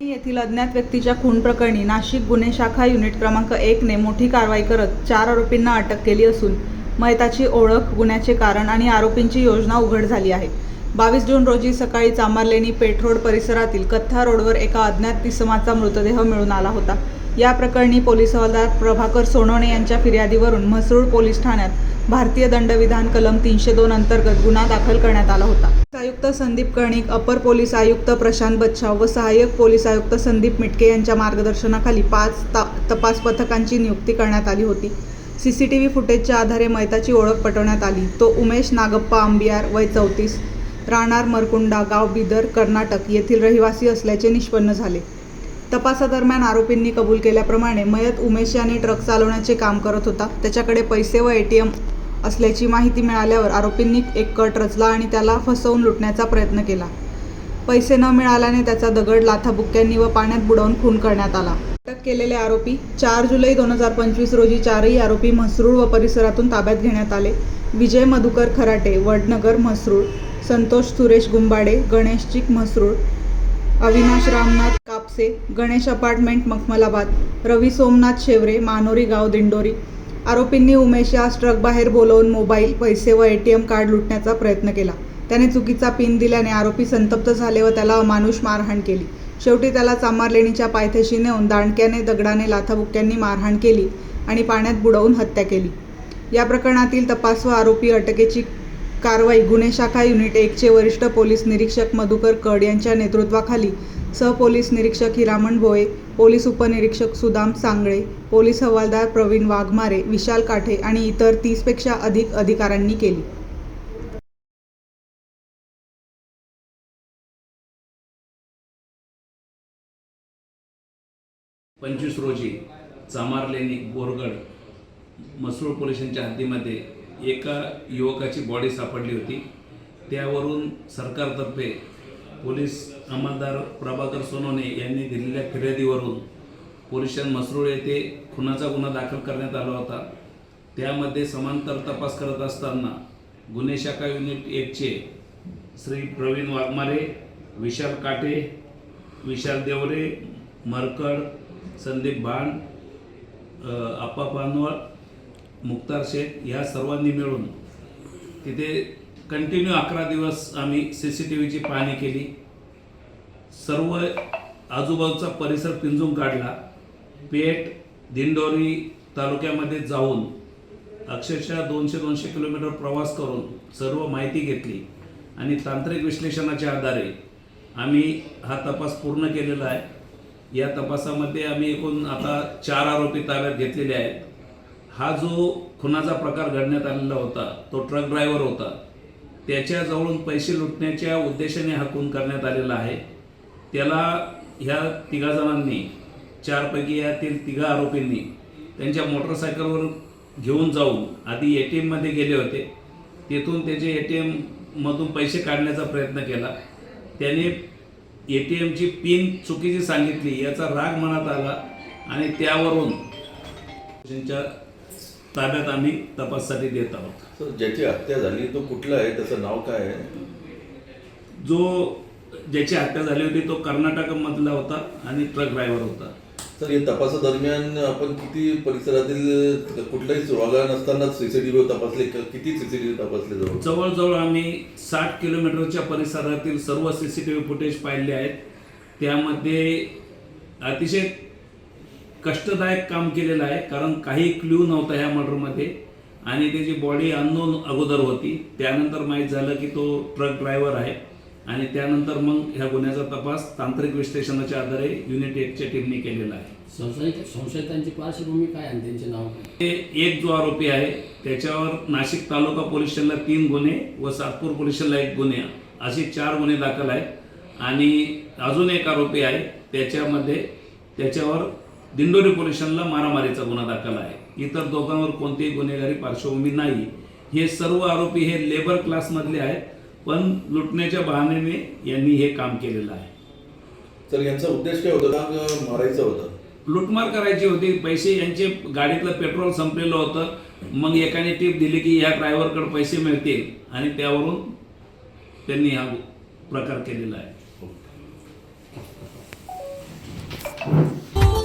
येथील अज्ञात व्यक्तीच्या खून प्रकरणी नाशिक गुन्हे शाखा युनिट क्रमांक एकने मोठी कारवाई करत चार आरोपींना अटक केली असून मयताची ओळख गुन्ह्याचे कारण आणि आरोपींची योजना उघड झाली आहे. बावीस जून रोजी सकाळी चांबारलेणी पेठरोड परिसरातील कथ्था रोडवर एका अज्ञात इसमाचा मृतदेह मिळून आला होता. या प्रकरणी पोलीस हवालदार प्रभाकर सोनवणे यांच्या फिर्यादीवरून म्हसरूळ पोलीस ठाण्यात भारतीय दंडविधान कलम तीनशे दोन अंतर्गत गुन्हा दाखल करण्यात आला होता. आयुक्त संदीप कर्णिक अपर पोलीस आयुक्त प्रशांत बच्छाव व सहाय्यक पोलीस आयुक्त संदीप मिटके यांच्या मार्गदर्शनाखाली पाच ता तपास पथकांची नियुक्ती करण्यात आली होती. सी सी टी व्ही फुटेजच्या आधारे मैताची ओळख पटवण्यात आली. तो उमेश नागप्पा अंबियार वय चौतीस राहणार मरकुंडा गाव बिदर कर्नाटक येथील रहिवासी असल्याचे निष्पन्न झाले. तपासादरम्यान आरोपींनी कबूल केल्याप्रमाणे मयत उमेश याने ट्रक चालवण्याचे काम करत होता. त्याच्याकडे पैसे व ए टी एम असल्याची माहिती मिळाल्यावर आरोपींनी एक कट रचला आणि त्याला फसवून लुटण्याचा प्रयत्न केला. पैसे न मिळाल्याने त्याचा दगड लाथाबुक्क्यांनी व पाण्यात बुडवून खून करण्यात आला. अटक केलेले आरोपी चार जुलै दोन हजार पंचवीस रोजी चारही आरोपी म्हसरूळ व परिसरातून ताब्यात घेण्यात आले. विजय मधुकर खराटे वडनगर म्हसरूळ संतोष सुरेश गुंबाडे गणेश चिक म्हसरूळ अविनाश रामनाथ कापसे गणेश अपार्टमेंट मखमलाबाद रवी सोमनाथ शेवरे मानोरी गाव दिंडोरी आरोपींनी उमेश यास ट्रक बाहेर बोलवून मोबाईल पैसे व एटीएम कार्ड लुटण्याचा प्रयत्न केला. त्याने चुकीचा पिन दिल्याने आरोपी संतप्त झाले व त्याला अमानुष मारहाण केली. शेवटी त्याला चांमारलेणीच्या पायथ्याशी नेऊन दांडक्याने दगडाने लाथाबुक्क्यांनी मारहाण केली आणि पाण्यात बुडवून हत्या केली. या प्रकरणातील तपास व आरोपी अटकेची कारवाई गुन्हे शाखा युनिट एकचे वरिष्ठ पोलीस निरीक्षक मधुकर कड यांच्या नेतृत्वाखाली. सहपोलीस निरीक्षक हिरामण भोये पोलीस उपनिरीक्षक सुदाम सांगळे पोलीस हवालदार प्रवीण वाघमारे विशाल काठे आणि इतर तीसपेक्षा अधिक अधिकाऱ्यांनी केली. पंचवीस रोजी चामारलेणी बोरगड मसूळ पोलिसांच्या हद्दीमध्ये एका युवकाची बॉडी सापडली होती. त्यावरून सरकारतर्फे पोलीस अंमलदार प्रभाकर सोनवणे यांनी दिलेल्या फिर्यादीवरून पोलीस मसरूळ येथे खुनाचा गुन्हा दाखल करण्यात आला होता. त्यामध्ये समांतर तपास करत असताना गुन्हे शाखा युनिट एकचे श्री प्रवीण वाघमारे विशाल काटे विशाल देवरे मरकड संदीप भांड आप्पा पानवळ मुक्तार शेख ह्या सर्वांनी मिळून तिथे कंटिन्यू अकरा दिवस आम्ही सी सी टी व्हीची पाहणी केली. सर्व आजूबाजूचा परिसर पिंजून काढला. पेठ दिंडोरी तालुक्यामध्ये जाऊन अक्षरशः दोनशे दोनशे किलोमीटर प्रवास करून सर्व माहिती घेतली. आणि तांत्रिक विश्लेषणाच्या आधारे आम्ही हा तपास पूर्ण केलेला आहे. या तपासामध्ये आम्ही एकूण आता चार आरोपी ताब्यात घेतलेले आहेत. हा जो खुनाचा प्रकार घडण्यात आलेला होता तो ट्रक ड्रायव्हर होता. त्याच्याजवळून पैसे लुटण्याच्या उद्देशाने हा खून करण्यात आलेला आहे. त्याला ह्या तिघा जणांनी चारपैकी यातील तिघा आरोपींनी त्यांच्या मोटरसायकलवर घेऊन जाऊन आधी ए टी एममध्ये गेले होते. तेथून त्याचे ए टी एममधून पैसे काढण्याचा प्रयत्न केला. त्याने ए टी एमची पिन चुकीची सांगितली याचा राग मनात आला आणि त्यावरून त्यांच्या ताब्यात आम्ही तपासासाठी देत आहोत. सर ज्याची हत्या झाली तो कुठला आहे? त्याचं नाव काय आहे? जो ज्याची हत्या झाली होती तो कर्नाटकमधला होता आणि ट्रक ड्रायव्हर होता. सर या तपासादरम्यान आपण किती परिसरातील कुठलाही सुरागा नसताना सीसीटीव्ही तपासले क- किती सीसीटीव्ही तपासले जवळ जवळजवळ आम्ही साठ किलोमीटरच्या परिसरातील सर्व C C T V footage पाहिले आहेत. त्यामध्ये अतिशय कष्टदायक काम केलेलं आहे कारण काही क्ल्यू नव्हता ह्या मर्डरमध्ये आणि त्याची बॉडी अननोन अगोदर होती त्यानंतर माहीत झालं की तो ट्रक ड्रायव्हर आहे. आणि त्यानंतर मग ह्या गुन्ह्याचा तपास तांत्रिक विश्लेषणाच्या आधारे युनिट एकच्या टीमने केलेला आहे. संशयित संशयितांची पार्श्वभूमी काय आणि त्यांचे नाव काय? ते एक जो आरोपी आहे त्याच्यावर नाशिक तालुका पोलीस स्टेशनला तीन गुन्हे व सातपूर पोलीस स्टेशनला एक गुन्हे. असे चार गुन्हे दाखल आहेत. आणि अजून एक आरोपी आहे त्याच्यामध्ये त्याच्यावर दिंडोरी पोलीस स्टेशनला मारामारीचा गुन्हा दाखल आहे. इतर दोघांवर कोणतीही गुन्हेगारी पार्श्वभूमी नाही. हे सर्व आरोपी हे लेबर क्लासमधले आहेत पण लुटण्याच्या बहाण्याने यांनी हे काम केलेलं आहे. सर यांचा उद्देश काय होता? का मारायचा होता? लुटमार करायची होती. पैसे यांचे गाडीतलं पेट्रोल संपलेलं होतं. मग एकाने टीप दिली की ह्या ड्रायव्हरकडे पैसे मिळतील आणि त्यावरून त्यांनी हा प्रकार केलेला आहे.